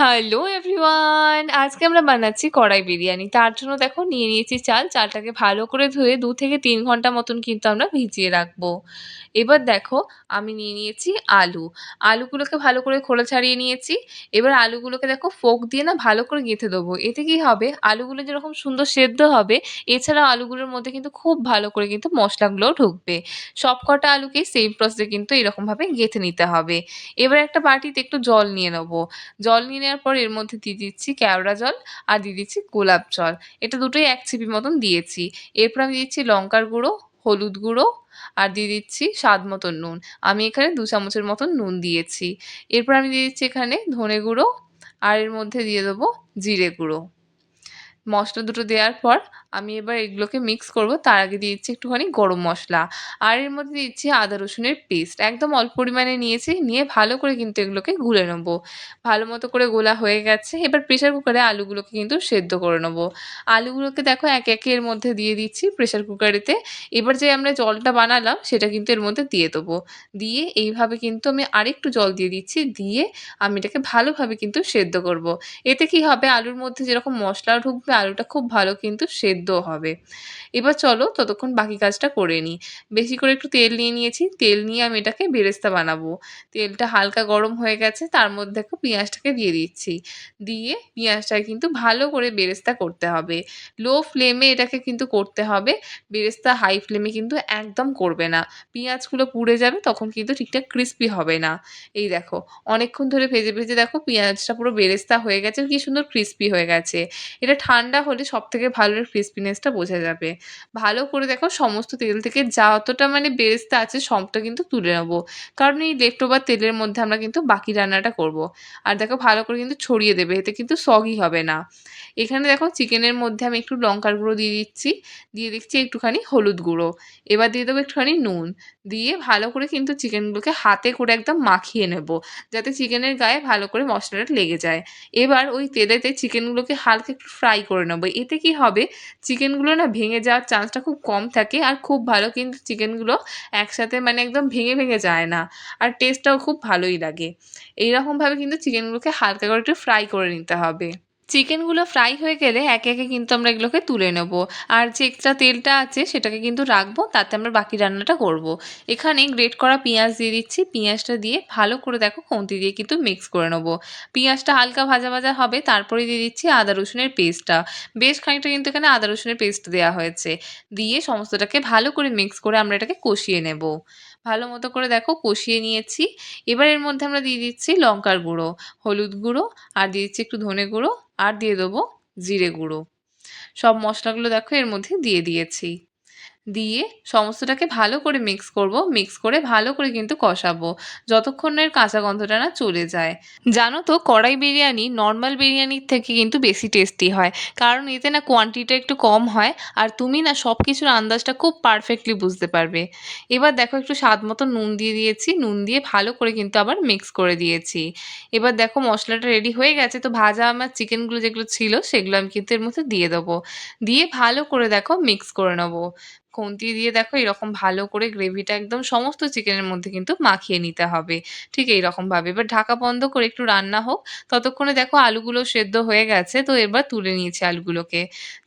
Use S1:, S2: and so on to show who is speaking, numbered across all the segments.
S1: Hello everyone! আজকে আমরা বানাচ্ছি কড়াই বিরিয়ানি। তার জন্য দেখো, নিয়ে নিয়েছি চাল। চালটাকে ভালো করে ধুয়ে দু থেকে তিন ঘণ্টা মতন কিন্তু আমরা ভিজিয়ে রাখব। এবার দেখো, আমি নিয়ে নিয়েছি আলু। আলুগুলোকে ভালো করে খোলা ছাড়িয়ে নিয়েছি। এবার আলুগুলোকে দেখো, ফোক দিয়ে না ভালো করে গেঁথে দেবো। এতে কি হবে আলুগুলো যেরকম সুন্দর সেদ্ধ হবে, এছাড়াও আলুগুলোর মধ্যে কিন্তু খুব ভালো করে কিন্তু মশলাগুলোও ঢুকবে। সবকটা আলুকেই সেম প্রসেসে কিন্তু এরকমভাবে গেঁথে নিতে হবে। এবার একটা বাটিতে একটু জল নিয়ে নেব। জল নিয়ে নেওয়ার পর এর মধ্যে দিয়ে দিচ্ছি কেওড়া জল আর দিয়ে দিচ্ছি গোলাপ জল। এটা দুটোই এক চিপি মতন দিয়েছি। এরপর আমি দিচ্ছি লঙ্কার গুঁড়ো, হলুদ গুঁড়ো আর দিয়ে দিচ্ছি স্বাদ মতন নুন। আমি এখানে দু চামচের মতন নুন দিয়েছি। এরপর আমি দিয়ে দিচ্ছি এখানে ধনে গুঁড়ো আর এর মধ্যে দিয়ে দেবো জিরে গুঁড়ো। মশলা দুটো দেওয়ার পর আমি এবার এগুলোকে মিক্স করব। তার আগে দিয়ে দিচ্ছি একটুখানি গরম মশলা। আর এর মধ্যে দিচ্ছি আদা, রসুনের পেস্ট একদম অল্প পরিমাণে নিয়েছি। নিয়ে ভালো করে কিন্তু এগুলোকে গুলে নেব। ভালো মতো করে গোলা হয়ে গেছে। এবার প্রেশার কুকারে আলুগুলোকে কিন্তু সেদ্ধ করে নেব। আলুগুলোকে দেখো এক একে এর মধ্যে দিয়ে দিচ্ছি প্রেশার কুকারেতে এবার যে আমরা জলটা বানালাম, সেটা কিন্তু এর মধ্যে দিয়ে দেবো। দিয়ে এইভাবে কিন্তু আমি আরেকটু জল দিয়ে দিচ্ছি। দিয়ে আমি এটাকে ভালোভাবে কিন্তু সেদ্ধ করব। এতে কি হবে? আলুর মধ্যে যেরকম মশলা ঢুকবে, আলুটা খুব ভালো কিন্তু সেদ্ধ হবে। এবার চলো ততক্ষণ বাকি কাজটা করে নিই। বেশি করে একটু তেল নিয়ে নিয়েছি। তেল নিয়ে আমি এটাকে বেরেস্তা বানাবো। তেলটা হালকা গরম হয়ে গেছে, তার মধ্যে দেখো পেঁয়াজটাকে দিয়ে দিচ্ছি। দিয়ে পেঁয়াজটাকে কিন্তু ভালো করে বেরেস্তা করতে হবে। লো ফ্লেমে এটাকে কিন্তু করতে হবে। বেরেস্তা হাই ফ্লেমে কিন্তু একদম করবে না। পেঁয়াজগুলো পুড়ে যাবে, তখন কিন্তু ঠিকঠাক ক্রিস্পি হবে না। এই দেখো, অনেকক্ষণ ধরে ভেজে ভেজে দেখো পেঁয়াজটা পুরো বেরেস্তা হয়ে গেছে। কি সুন্দর ক্রিস্পি হয়ে গেছে। এটা ঠান্ডা হলে সব থেকে ভালো ক্রিস্পিনেসটা বোঝা যাবে। ভালো করে দেখো সমস্ত তেল থেকে যতটা মানে বেরেস্তা আছে সবটা কিন্তু তুলে নেব। কারণ এই লেফট ওভার তেলের মধ্যে আমরা কিন্তু বাকি রান্নাটা করব। আর দেখো ভালো করে কিন্তু ছড়িয়ে দেবে, এতে কিন্তু সগই হবে না। এখানে দেখো চিকেনের মধ্যে আমি একটু লঙ্কার গুঁড়ো দিয়ে দিচ্ছি দিয়ে দিচ্ছি একটুখানি হলুদ গুঁড়ো। এবার দিয়ে দেবো একটুখানি নুন, দিয়ে ভালো করে কিন্তু চিকেনগুলোকে হাতে করে একদম মাখিয়ে নেব, যাতে চিকেনের গায়ে ভালো করে মশলাটা লেগে যায়। এবার ওই তেলেতে চিকেনগুলোকে হালকা একটু ফ্রাই করে নেব। এতে কি হবে, চিকেনগুলো না ভেঙে যাওয়ার চান্সটা খুব কম থাকে আর খুব ভালো কিন্তু চিকেনগুলো একসাথে মানে একদম ভেঙে ভেঙে যায় না, আর টেস্টটাও খুব ভালোই লাগে। এইরকমভাবে কিন্তু চিকেনগুলোকে হালকা করে একটু ফ্রাই করে নিতে হবে। চিকেনগুলো ফ্রাই হয়ে গেলে একে একে কিন্তু আমরা এগুলোকে তুলে নেব। আর যে এক্সট্রা তেলটা আছে সেটাকে কিন্তু রাখব, তাতে আমরা বাকি রান্নাটা করব। এখানে গ্রেট করা পেঁয়াজ দিয়ে দিচ্ছি। পেঁয়াজটা দিয়ে ভালো করে দেখো খুন্তি দিয়ে কিন্তু মিক্স করে নেব। পেঁয়াজটা হালকা ভাজা ভাজা হবে, তারপরে দিয়ে দিচ্ছি আদা রসুনের পেস্টটা। বেশ খানিকটা কিন্তু এখানে আদা রসুনের পেস্ট দেওয়া হয়েছে। দিয়ে সমস্তটাকে ভালো করে মিক্স করে আমরা এটাকে কষিয়ে নেব। ভালো মতো করে দেখো কষিয়ে নিয়েছি। এবার এর মধ্যে আমরা দিয়ে দিচ্ছি লঙ্কার গুঁড়ো, হলুদ গুঁড়ো, আর দিয়ে দিচ্ছি একটু ধনে গুঁড়ো, আর দিয়ে দেবো জিরে গুঁড়ো। সব মশলাগুলো দেখো এর মধ্যে দিয়ে দিয়েছি। দিয়ে সমস্তটাকে ভালো করে মিক্স করব। মিক্স করে ভালো করে কিন্তু কষাবো। যতক্ষণের কাঁচা গন্ধটা না চলে যায়। জানো তো, কড়াই বিরিয়ানি নর্মাল বিরিয়ানির থেকে কিন্তু বেশি টেস্টি হয়। কারণ এতে না কোয়ান্টিটিটা একটু কম হয় আর তুমি না সব কিছুর আন্দাজটা খুব পারফেক্টলি বুঝতে পারবে। এবার দেখো একটু স্বাদ মতো নুন দিয়ে দিয়েছি। নুন দিয়ে ভালো করে কিন্তু আবার মিক্স করে দিয়েছি। এবার দেখো মশলাটা রেডি হয়ে গেছে। তো ভাজা আমার চিকেনগুলো যেগুলো ছিল, সেগুলো আমি কিন্তু এর মধ্যে দিয়ে দেবো। দিয়ে ভালো করে দেখো মিক্স করে নেব। খুন্তি দিয়ে দেখো এরকম ভালো করে গ্রেভিটা একদম সমস্ত চিকেনের মধ্যে কিন্তু মাখিয়ে নিতে হবে। ঠিক এইরকমভাবে এবার ঢাকা বন্ধ করে একটু রান্না হোক। ততক্ষণে দেখো আলুগুলো সেদ্ধ হয়ে গেছে। তো এবার তুলে নিয়েছি আলুগুলোকে।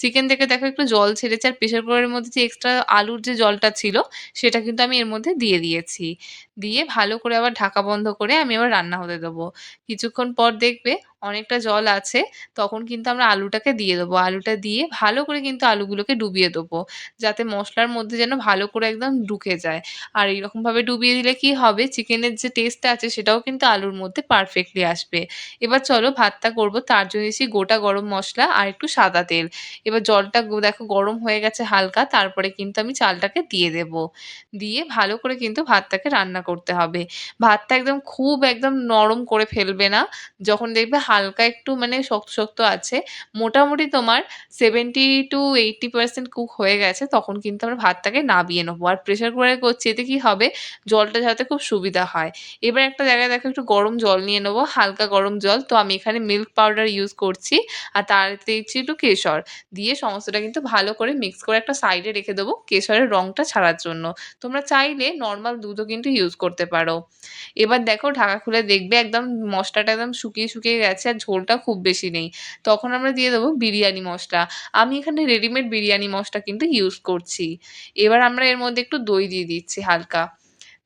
S1: চিকেন থেকে দেখো একটু জল ছেড়েছে। আর প্রেশার কুকারের মধ্যে যে এক্সট্রা আলুর যে জলটা ছিল, সেটা কিন্তু আমি এর মধ্যে দিয়ে দিয়েছি। দিয়ে ভালো করে আবার ঢাকা বন্ধ করে আমি আবার রান্না হতে দেবো। কিছুক্ষণ পর দেখবে অনেকটা জল আছে, তখন কিন্তু আমরা আলুটাকে দিয়ে দেবো। আলুটা দিয়ে ভালো করে কিন্তু আলুগুলোকে ডুবিয়ে দেবো, যাতে মশলার মধ্যে যেন ভালো করে একদম ঢুকে যায়। আর এইরকমভাবে ডুবিয়ে দিলে কি হবে? চিকেনের যে টেস্টটা আছে, সেটাও কিন্তু আলুর মধ্যে পারফেক্টলি আসবে। এবার চলো ভাতটা করব, তার জন্য এসে গোটা গরম মশলা আর একটু সাদা তেল। এবার জলটা দেখো গরম হয়ে গেছে হালকা, তারপরে কিন্তু আমি চালটাকে দিয়ে দেব। দিয়ে ভালো করে কিন্তু ভাতটাকে রান্না করতে হবে। ভাতটা একদম খুব একদম নরম করে ফেলবে না। যখন দেখবে হালকা একটু মানে শক্ত শক্ত আছে। মোটামুটি তোমার seventy two eighty percent cook হয়ে গেছে, তখন কিন্তু আমরা ভাতটাকে নাবিয়ে নেব। আর প্রেশার কুকারে করছি, এতে কী হবে? জলটা যাতে খুব সুবিধা হয়। এবার একটা জায়গায় দেখো একটু গরম জল নিয়ে নেব, হালকা গরম জল। তো আমি এখানে মিল্ক পাউডার ইউজ করছি, আর তার দিচ্ছি একটু কেশর। দিয়ে সমস্তটা কিন্তু ভালো করে মিক্স করে একটা সাইডে রেখে দেবো কেশরের রঙটা ছাড়ার জন্য। তোমরা চাইলে নর্মাল দুধও কিন্তু ইউজ করতে পারো। এবার দেখো ঢাকা খুলে দেখবে একদম মশলাটা একদম শুকিয়ে শুকিয়ে গেছে। গেছে আর ঝোলটা খুব বেশি নেই। তখন আমরা দিয়ে দেবো বিরিয়ানি মশলা। আমি এখানে রেডিমেড বিরিয়ানি মশলা কিন্তু ইউজ করছি। এবার আমরা এর মধ্যে একটু দই দিয়ে দিচ্ছি হালকা।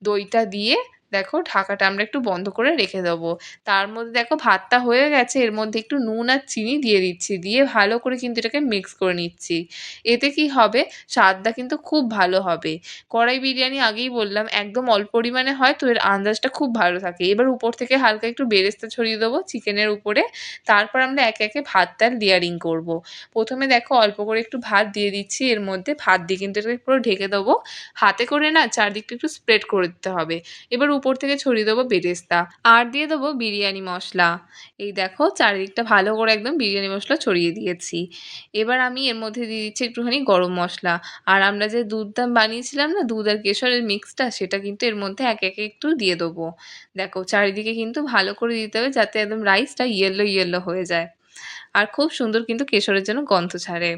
S1: দইটা দিয়ে দেখো ঢাকাটা আমরা একটু বন্ধ করে রেখে দেবো। তার মধ্যে দেখো ভাতটা হয়ে গেছে, এর মধ্যে একটু নুন আর চিনি দিয়ে দিচ্ছি, দিয়ে ভালো করে কিন্তু এটাকে মিক্স করে নিচ্ছি। এতে কি হবে? স্বাদটা কিন্তু খুব ভালো হবে। কড়াই বিরিয়ানি আগেই বললাম, একদম অল্প পরিমাণে হয় তো এর আন্দাজটা খুব ভালো থাকে। এবার উপর থেকে হালকা একটু বেরেস্তা ছড়িয়ে দেবো চিকেনের উপরে। তারপর আমরা একে একে ভাতটার লেয়ারিং করব। প্রথমে দেখো অল্প করে একটু ভাত দিয়ে দিচ্ছি, এর মধ্যে ভাত দিয়ে কিন্তু এটাকে পুরো ঢেকে দেবো। হাতে করে না চারদিকটা একটু স্প্রেড করে দিতে হবে। এবার উপর থেকে ছড়িয়ে দেবো বেরেস্তা আর দিয়ে দেবো বিরিয়ানি মশলা। এই দেখো, চারিদিকটা ভালো করে একদম বিরিয়ানি মশলা ছড়িয়ে দিয়েছি। এবার আমি এর মধ্যে দিয়ে দিচ্ছি একটুখানি গরম মশলা। আর আমরা যে দুধটা বানিয়েছিলাম না, দুধ আর কেশরের মিক্সটা সেটা কিন্তু এর মধ্যে একে একে একটু দিয়ে দেবো। দেখো, চারিদিকে কিন্তু ভালো করে দিতে হবে যাতে একদম রাইসটা ইয়েলো ইয়েলো হয়ে যায়। আর খুব সুন্দর কিন্তু কেশরের যেন গন্ধ ছাড়ে।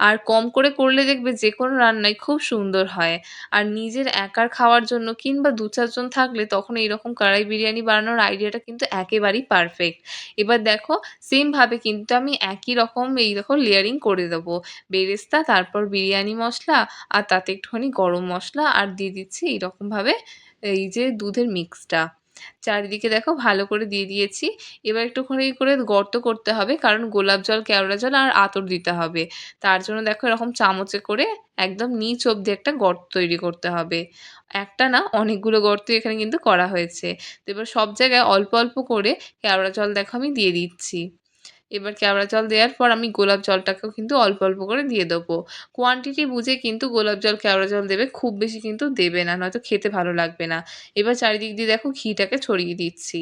S1: আর কম করে করলে দেখবে যে কোনো রান্নাই খুব সুন্দর হয়। আর নিজের একার খাওয়ার জন্য কিংবা দু চারজন থাকলে তখন এইরকম কড়াই বিরিয়ানি বানানোর আইডিয়াটা কিন্তু একেবারেই পারফেক্ট এবার দেখো সেমভাবে কিন্তু আমি একই রকম এই দেখো লেয়ারিং করে দেবো। বেরেস্তা, তারপর বিরিয়ানি মশলা আর তাতে একটুখানি গরম মশলা আর দিয়ে দিচ্ছি এইরকমভাবে এই যে দুধের মিক্সটা চারিদিকে দেখো ভালো করে দিয়ে দিয়েছি। এবার একটুখানি করে গর্ত করতে হবে, কারণ গোলাপ জল, কেওড়া জল আর আতর দিতে হবে। তার জন্য দেখো এরকম চামচে করে একদম নিচ অব্দি একটা গর্ত তৈরি করতে হবে। একটা না, অনেকগুলো গর্ত এখানে কিন্তু করা হয়েছে। তো এবার সব জায়গায় অল্প অল্প করে কেওড়া জল দেখো আমি দিয়ে দিচ্ছি। এবার কেওড়া জল দেওয়ার পর আমি গোলাপ জলটাকেও কিন্তু অল্প অল্প করে দিয়ে দেবো। কোয়ান্টিটি বুঝে কিন্তু গোলাপ জল কেওড়া জল দেবে, খুব বেশি কিন্তু দেবে না, নয়তো খেতে ভালো লাগবে না। এবার চারিদিক দিয়ে দেখো ঘিটাকে ছড়িয়ে দিচ্ছি।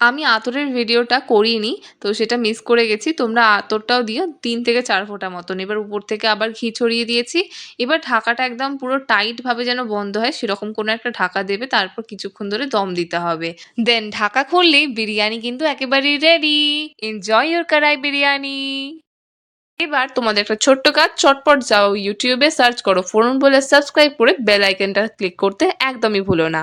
S1: আমি আতরের ভিডিওটা করিনি, তো সেটা মিস করে গেছি। তোমরা আতরটাও দিও, তিন থেকে চার ফোঁটা মতন। এবার উপর থেকে আবার ঘি ছড়িয়ে দিয়েছি। এবার ঢাকাটা একদম পুরো টাইটভাবে যেন বন্ধ হয়, সেরকম কোনো একটা ঢাকা দেবে, তারপর কিছুক্ষণ ধরে দম দিতে হবে। দেন ঢাকা খুললেই বিরিয়ানি কিন্তু একেবারেই রেডি এনজয় ইউর কড়াই বিরিয়ানি এবার তোমাদের একটা ছোট্ট কাজ, চটপট যাও ইউটিউবে সার্চ করো, ফোরন বলে সাবস্ক্রাইব করে বেল আইকনটা ক্লিক করতে একদমই ভুলো না।